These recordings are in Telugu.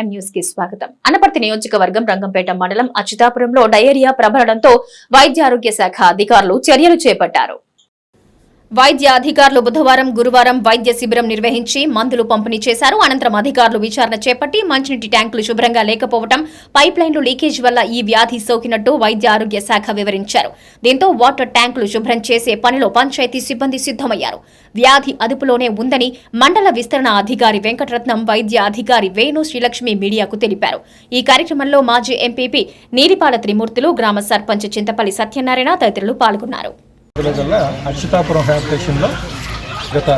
ఎం కి స్వాగతం. అనపర్తి నియోజకవర్గం రంగంపేట మండలం అచ్యుతాపురంలో డయేరియా ప్రబలడంతో వైద్య ఆరోగ్య శాఖ అధికారులు చర్యలు చేపట్టారు. వైద్య అధికారులు బుధవారం గురువారం వైద్య శిబిరం నిర్వహించి మందులు పంపిణీ చేశారు. అనంతరం అధికారులు విచారణ చేపట్టి మంచినీటి ట్యాంకులు శుభ్రంగా లేకపోవడం పైప్ లైన్లు లీకేజ్ వల్ల ఈ వ్యాధి సోకినట్టు వైద్య ఆరోగ్య శాఖ వివరించారు. దీంతో వాటర్ ట్యాంకులు శుభ్రం చేసే పనిలో పంచాయతీ సిబ్బంది సిద్దమయ్యారు వ్యాధి అదుపులోనే ఉందని మండల విస్తరణ అధికారి వెంకటరత్నం వైద్య అధికారి వేణు శ్రీలక్ష్మి మీడియాకు తెలిపారు. ఈ కార్యక్రమంలో మాజీ ఎంపీపీ నీలిపాల త్రిమూర్తులు గ్రామ సర్పంచ్ చింతపల్లి సత్యనారాయణ తదితరులు పాల్గొన్నారు. రోజుల జిల్లా అచ్యుతాపురం హ్యాబ్ స్టేషన్లో గత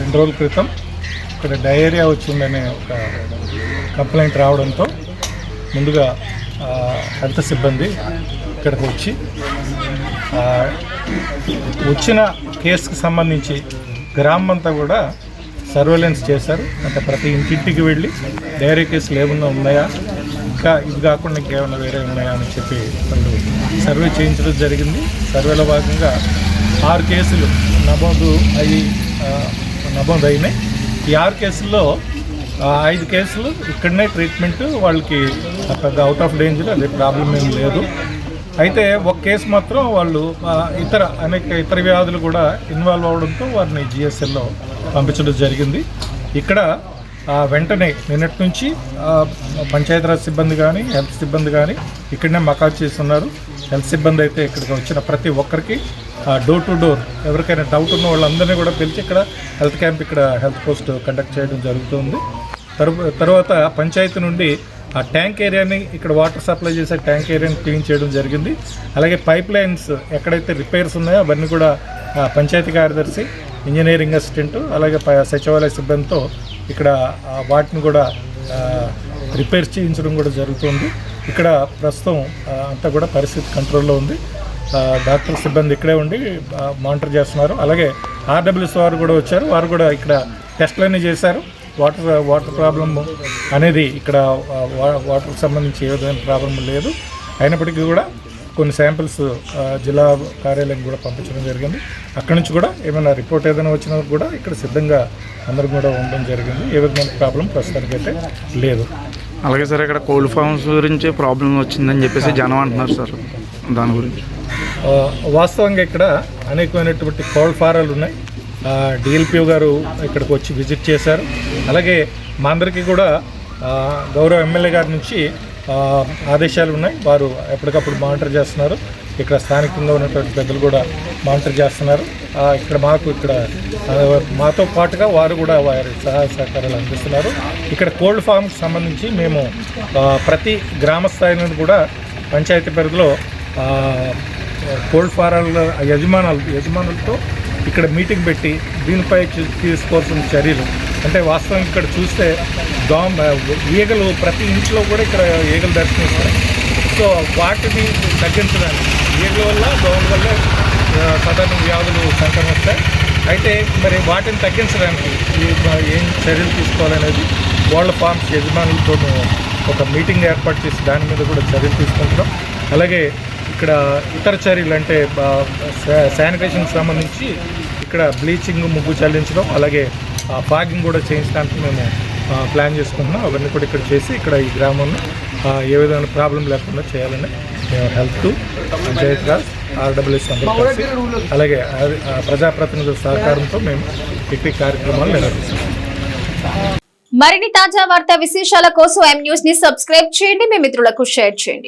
రెండు రోజుల క్రితం ఇక్కడ డయేరియా వచ్చిందనే ఒక కంప్లైంట్ రావడంతో ముందుగా హెల్త్ సిబ్బంది ఇక్కడికి వచ్చి వచ్చిన కేసుకు సంబంధించి గ్రామం అంతా కూడా సర్వేలెన్స్ చేశారు. అంటే ప్రతి ఇంటింటికి వెళ్ళి డైరీ కేసులు ఏమన్నా ఉన్నాయా? ఇంకా ఇది కాకుండా ఇంకేమైనా వేరే ఉన్నాయా అని చెప్పి వాళ్ళు సర్వే చేయించడం జరిగింది. సర్వేలో భాగంగా ఆరు కేసులు నమోదు అయ్యి నమోదు అయినాయి. ఈ ఆరు కేసుల్లో ఐదు కేసులు ఇక్కడనే ట్రీట్మెంట్ వాళ్ళకి పెద్ద అవుట్ ఆఫ్ డేంజర్ అది ప్రాబ్లం ఏం లేదు. అయితే ఒక కేసు మాత్రం వాళ్ళు ఇతర అనేక ఇతర వ్యాధులు కూడా ఇన్వాల్వ్ అవడంతో వారిని జిఎస్ఎల్లో పంపించడం జరిగింది. ఇక్కడ వెంటనే నిన్నటి నుంచి పంచాయతీరాజ్ సిబ్బంది కానీ హెల్త్ సిబ్బంది కానీ ఇక్కడనే మకాజ్ చేస్తున్నారు. హెల్త్ సిబ్బంది అయితే ఇక్కడికి వచ్చిన ప్రతి ఒక్కరికి డోర్ టు డోర్ ఎవరికైనా డౌట్ ఉన్న వాళ్ళందరినీ కూడా పిలిచి ఇక్కడ హెల్త్ క్యాంప్ ఇక్కడ హెల్త్ పోస్ట్ కండక్ట్ చేయడం జరుగుతుంది. తర్వాత పంచాయతీ నుండి ఆ ట్యాంక్ ఏరియాని ఇక్కడ వాటర్ సప్లై చేసే ట్యాంక్ ఏరియాని క్లీన్ చేయడం జరిగింది. అలాగే పైప్ లైన్స్ ఎక్కడైతే రిపేర్స్ ఉన్నాయో అవన్నీ కూడా పంచాయతీ కార్యదర్శి ఇంజనీరింగ్ అసిస్టెంట్ అలాగే ప- సచివాలయ సిబ్బందితో ఇక్కడ వాటిని కూడా రిపేర్ చేయించడం కూడా జరుగుతుంది. ఇక్కడ ప్రస్తుతం అంతా కూడా పరిస్థితి కంట్రోల్లో ఉంది. డాక్టర్ సిబ్బంది ఇక్కడే ఉండి మానిటర్ చేస్తున్నారు. అలాగే ఆర్డబ్ల్యూఎస్ వారు కూడా వచ్చారు. వారు కూడా ఇక్కడ టెస్ట్లన్నీ చేశారు. వాటర్ వాటర్ ప్రాబ్లమ్ అనేది ఇక్కడ వా- వాటర్కి సంబంధించి ఏ విధమైన ప్రాబ్లం లేదు. అయినప్పటికీ కూడా కొన్ని శాంపిల్స్ జిల్లా కార్యాలయం కూడా పంపించడం జరిగింది. అక్కడి నుంచి కూడా ఏమైనా రిపోర్ట్ ఏదైనా వచ్చినా కూడా ఇక్కడ సిద్ధంగా అందరూ కూడా ఉండడం జరిగింది. ఏ విధమైన ప్రాబ్లం ప్రస్తుతానికైతే లేదు. అలాగే సార్ ఇక్కడ కోల్డ్ ఫార్మ్స్ గురించి ప్రాబ్లం వచ్చిందని చెప్పేసి జనం అంటున్నారు సార్ దాని గురించి. వాస్తవంగా ఇక్కడ అనేకమైనటువంటి కోల్డ్ ఫారాలు ఉన్నాయి. డిఎల్పిఓ గారు ఇక్కడికి వచ్చి విజిట్ చేశారు. అలాగే మా అందరికీ కూడా గౌరవ ఎమ్మెల్యే గారి నుంచి ఆదేశాలు ఉన్నాయి. వారు ఎప్పటికప్పుడు మానిటర్ చేస్తున్నారు. ఇక్కడ స్థానికంగా ఉన్నటువంటి పెద్దలు కూడా మానిటర్ చేస్తున్నారు. ఇక్కడ మాకు ఇక్కడ మాతో పాటుగా వారు కూడా వారి సహాయ సహకారాలు అందిస్తున్నారు. ఇక్కడ కోల్డ్ ఫామ్కి సంబంధించి మేము ప్రతి గ్రామ స్థాయి నుండి కూడా పంచాయతీ పరిధిలో కోల్డ్ ఫారాల యజమానులు యజమానులతో ఇక్కడ మీటింగ్ పెట్టి దీనిపై తీసుకోవాల్సిన చర్యలు అంటే వాస్తవం ఇక్కడ చూస్తే దోమ ఈగలు ప్రతి ఇంట్లో కూడా ఇక్కడ ఈగలు దర్శనిస్తాయి సో వాటిని తగ్గించడానికి ఈగల వల్ల దోమల వల్ల సాధారణ వ్యాధులు సంక్రమిస్తాయి అయితే మరి వాటిని తగ్గించడానికి ఏం చర్యలు తీసుకోవాలనేది వాళ్ళ ఫార్మ్స్ యజమానులతో ఒక మీటింగ్ ఏర్పాటు చేసి దాని మీద కూడా చర్యలు తీసుకుంటున్నాం. అలాగే ఇక్కడ ఇతర చర్యలు అంటే శానిటేషన్కి సంబంధించి ఇక్కడ బ్లీచింగ్ ముగ్గు చెల్లించడం అలాగే ఫాగింగ్ కూడా చేయించడానికి మేము ప్లాన్ చేసుకుంటున్నాం. అవన్నీ కూడా ఇక్కడ చేసి ఇక్కడ ఈ గ్రామంలో ఏ విధమైన ప్రాబ్లం లేకుండా చేయాలని మేము హెల్త్ పంచాయత్ రాజ్ ఆర్డబ్ల్యూఎస్ అందరూ అలాగే ప్రజాప్రతినిధుల సహకారంతో మేము ఇట్టి కార్యక్రమాలు నిర్వహిస్తున్నాం. మరిన్ని తాజా వార్తా విశేషాల కోసం ఎం న్యూస్ని సబ్స్క్రైబ్ చేయండి. మీ మిత్రులకు షేర్ చేయండి.